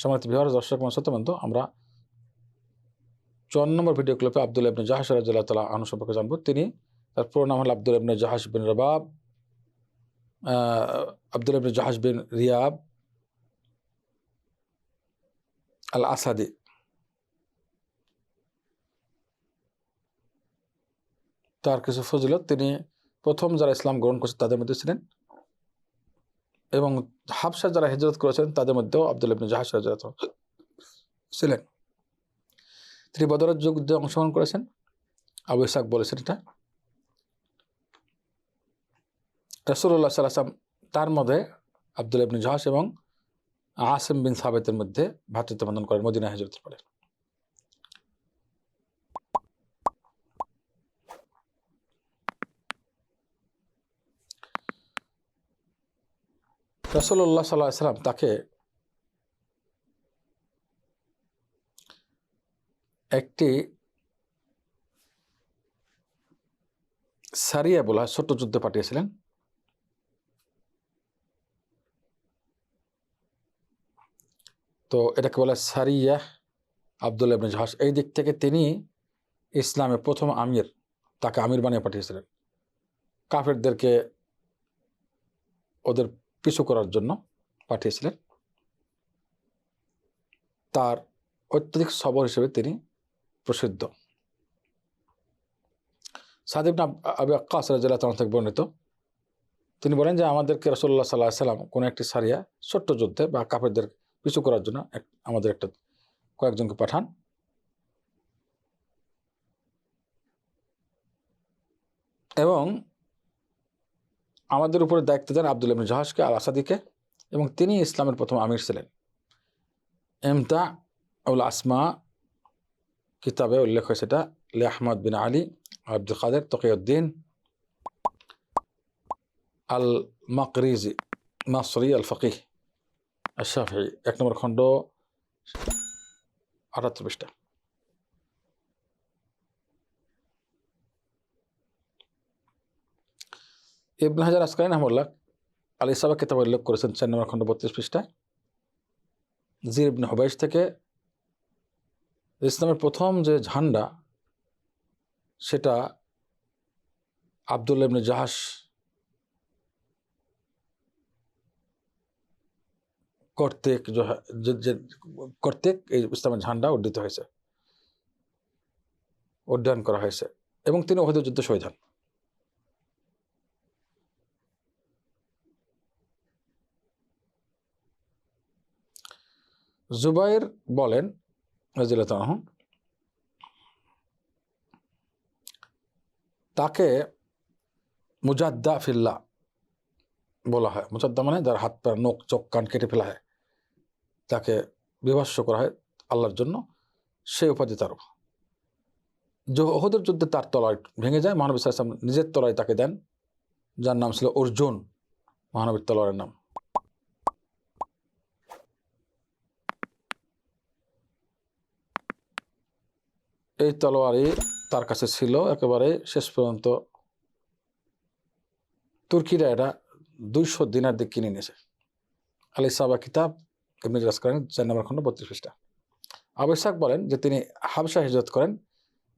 সমাজ বিহার দর্শক মতো আমরা চুয়ান্ন নম্বর ভিডিও ক্লিপে আব্দুল ইবনে জাহাস রাজিল্লাহ তালা আনু সম্পর্কে জানব। তিনি তার পুরো নাম হল আব্দুল ইবনে জাহাস বিন রবাব আব্দুল ইবনে জাহাস বিন রিয়াব আল আসাদি তার কিছু ফজিলত তিনি প্রথম যারা ইসলাম গ্রহণ করেছে তাদের মধ্যে ছিলেন এবং হাবসা যারা হিজরত করেছেন, তাদের মধ্যেও আব্দুল ইবনে জাহাস রাজিয়াত ছিলেন। তিনি বদরের যুদ্ধে অংশগ্রহণ করেছেন। আবু ইসাক বলেছেন এটা। রসুল্লাহ সাল্লাম তার মধ্যে আব্দুল ইবনে জাহাস এবং আসিম বিন সাবেতের মধ্যে ভ্রাতৃত্ব বন্ধন করেন মদিনা হিজরতের পরে রসল্লাহ সাল্লাহ সাল্লাম তাকে একটি সারিয়া বলা হয়, ছোট্ট যুদ্ধে পাঠিয়েছিলেন। তো এটাকে বলা সারিয়া আবদুল্লাহ ইবনে জাহাস এই দিক থেকে তিনি ইসলামের প্রথম আমির, তাকে আমির বানিয়ে পাঠিয়েছিলেন। কাফেরদেরকে ওদের পিছু করার জন্য পাঠিয়েছিলেন। তার অত্যধিক সবর হিসেবে তিনি প্রসিদ্ধ। সাদিব আবু আক্কাস তাআলা থেকে বর্ণিত, তিনি বলেন যে আমাদেরকে রসল্লাহ সাল্লাহ সাল্লাম কোনো একটি সারিয়া ছোট্ট যুদ্ধে বা কাপড়দের পিছু করার জন্য এক- আমাদের একটা কয়েকজনকে পাঠান। এবং আমাদের উপরে দায়িত্ব দেন আব্দুল ইবনে জাহাজকে আল আসাদিকে এবং তিনি ইসলামের প্রথম আমির ছিলেন। এমতা উল আসমা কিতাবে উল্লেখ হয়েছে এটা লে Ahmad bin Ali, Abdul Qadir Taqiuddin al Maqrizi Masri al Faqih Ashafi এক নম্বর খণ্ড আটাত্তর পৃষ্ঠা। ইবন হাজার আসকাইন আহমুল্লাহ আল ইসাবা কিতাব উল্লেখ করেছেন চার নম্বর খণ্ড বত্রিশ পৃষ্ঠায় জির ইবনে হবাইশ থেকে ইসলামের প্রথম যে ঝান্ডা, সেটা আবদুল্লাহ ইবনে জাহাস কর্তৃক কর্তৃক এই ইসলামের ঝান্ডা উড্ডিত হয়েছে, উড্ডয়ন করা হয়েছে এবং তিনি ওহদের যুদ্ধ শহীদ হন। জুবাইর বলেন রাজিল্লাহ তাকে মুজাদ্দা ফিল্লা বলা হয়। মুজাদ্দা মানে যার হাত পা নখ, চোখ, কান কেটে ফেলা হয়। তাকে বিভৎস করা হয় আল্লাহর জন্য। সেই উপাধি তার। ওহদের যুদ্ধে তার তলায় ভেঙে যায়। মহানবী আলাইহি নিজের তলায় তাকে দেন, যার নাম ছিল অর্জুন। মহানবীর তলোয়ারের নাম। এই তলোয়ারই তার কাছে ছিল একেবারে শেষ পর্যন্ত। তুর্কিরা এটা দুইশো দিনার দিক কিনে নিয়েছে। আলি সাবা কিতাব এমনি রাজ করেন, চার নম্বর খণ্ড, বত্রিশ পৃষ্ঠা। আবৈশাক বলেন যে তিনি হাবসা হিজরত করেন,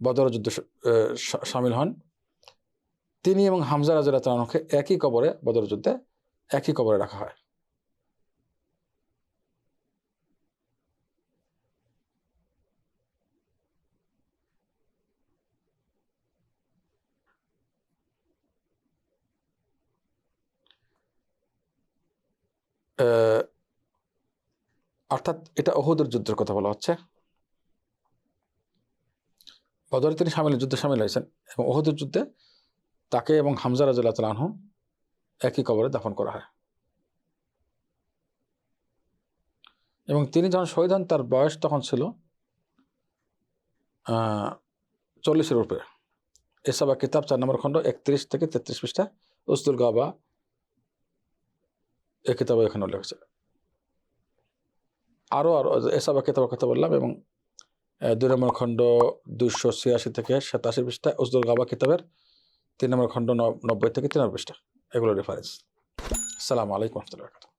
বদর যুদ্ধ সামিল হন। তিনি এবং হামজা রাজুল্লাহ তালকে একই কবরে, বদর যুদ্ধে একই কবরে রাখা হয়। অর্থাৎ এটা অহুদের যুদ্ধের কথা বলা হচ্ছে। বদরে তিনি সামিল, যুদ্ধে সামিল হয়েছেন এবং ওহুদের যুদ্ধে তাকে এবং হামজা রাজুল্লাহ তালাহু একই কবরে দাফন করা হয়। এবং তিনি যখন শহীদ হন, তার বয়স তখন ছিল চল্লিশের উপরে। এসবা কিতাব চার নম্বর খণ্ড একত্রিশ থেকে তেত্রিশ পৃষ্ঠা উস্তুল গাবা এ কিতাবে এখানে উল্লেখ আরও আরও এসাবা কিতাবের কথা বললাম এবং দুই নম্বর খণ্ড দুশো ছিয়াশি থেকে সাতাশি পৃষ্ঠা উজদুল গাবা কিতাবের, তিন নম্বর খণ্ড নব্বই থেকে তিন নম্বর পৃষ্ঠা। এগুলো রেফারেন্স সালাম আলাইকুম রহমতুল্লাহ